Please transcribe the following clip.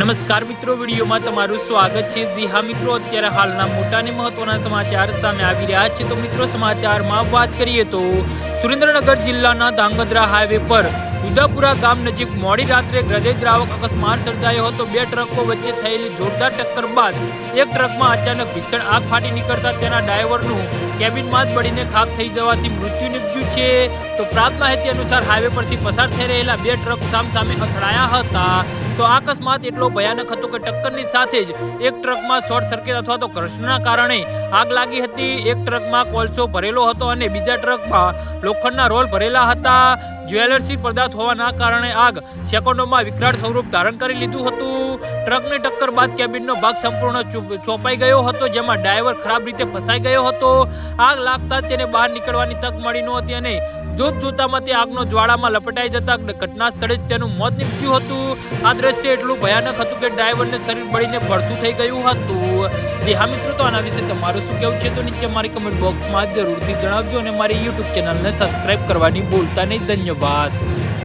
નમસ્કાર મિત્રો, વિડીયોમાં તમારું સ્વાગત છે. જી હા મિત્રો, અત્યારે હાલના મોટા અને મહત્વના સમાચાર સામે આવી રહ્યા છે. તો મિત્રો, સમાચારમાં વાત કરીએ તો સુરેન્દ્રનગર જિલ્લાના ધાંગધ્રા હાઈવે પર ઉદાપુરા ગામ નજીક મોડી રાત્રે હૃદયદ્રાવક અકસ્માત સર્જાયો હતો. બે ટ્રકો વચ્ચે થયેલી જોરદાર ટક્કર બાદ એક ટ્રકમાં અચાનક ભીષણ આગ ફાટી નીકળતા તેના ડ્રાઈવરનું કેબિનમાં જ બળીને ખાક થઈ જવાથી મૃત્યુ નીપજ્યું છે. તો પ્રાપ્ત માહિતી અનુસાર હાઈવે પરથી પસાર થઈ રહેલા બે ટ્રક સામસામે અથડાયા હતા. તો અકસ્માત એટલો ભયાનક હતો કે ટક્કરની સાથે જ એક ટ્રકમાં શોર્ટ સર્કિટ અથવા તો ઘર્ષણના કારણે આગ લાગી હતી. એક ટ્રકમાં કોલસો ભરેલો હતો અને બીજા ટ્રકમાં લોખંડના રોલ ભરેલા હતા. જ્વેલર્સી પદાર્થ હોવાના કારણે આગ સેકન્ડોમાં વિકરાળ સ્વરૂપ ધારણ કરી લીધું હતું. ટ્રકની ટક્કર બાદ કેબિનનો ભાગ સંપૂર્ણ ચોપાઈ ગયો હતો, જેમાં ડ્રાઈવર ખરાબ રીતે ફસાઈ ગયો હતો. આગ લાગતા તેને બહાર નીકળવાની તક મળી નહોતી અને જોત જોતામાં તે આગનો જ્વાળામાં લપટાઈ જતા ઘટના સ્થળે જ તેનું મોત નીપજ્યું હતું. આ દ્રશ્ય એટલું ભયાનક હતું કે ડ્રાઈવરને શરીર બળીને ભડતું થઈ ગયું હતું. જે હા મિત્રો, તો આના વિશે તમારું શું કેવું છે તો નીચે મારી કમેન્ટ બોક્સમાં જરૂરથી જણાવજો અને મારી યુટ્યુબ ચેનલને સબસ્ક્રાઈબ કરવાની ભૂલતા નહીં. ધન્યવાદ.